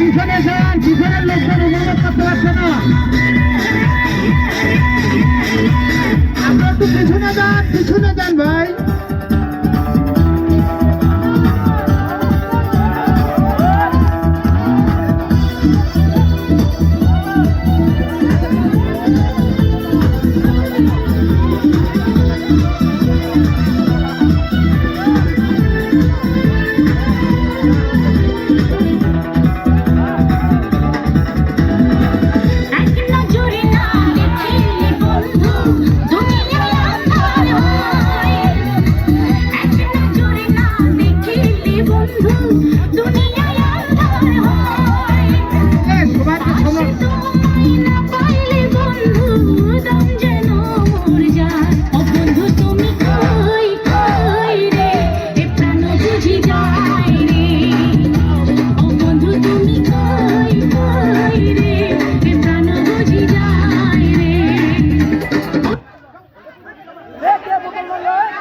পিছনে যান, পিছনের লোকজন অনুভব করতে পারছে না। আপনারা একটু পিছনে যান পিছনে যান ভাই। don't need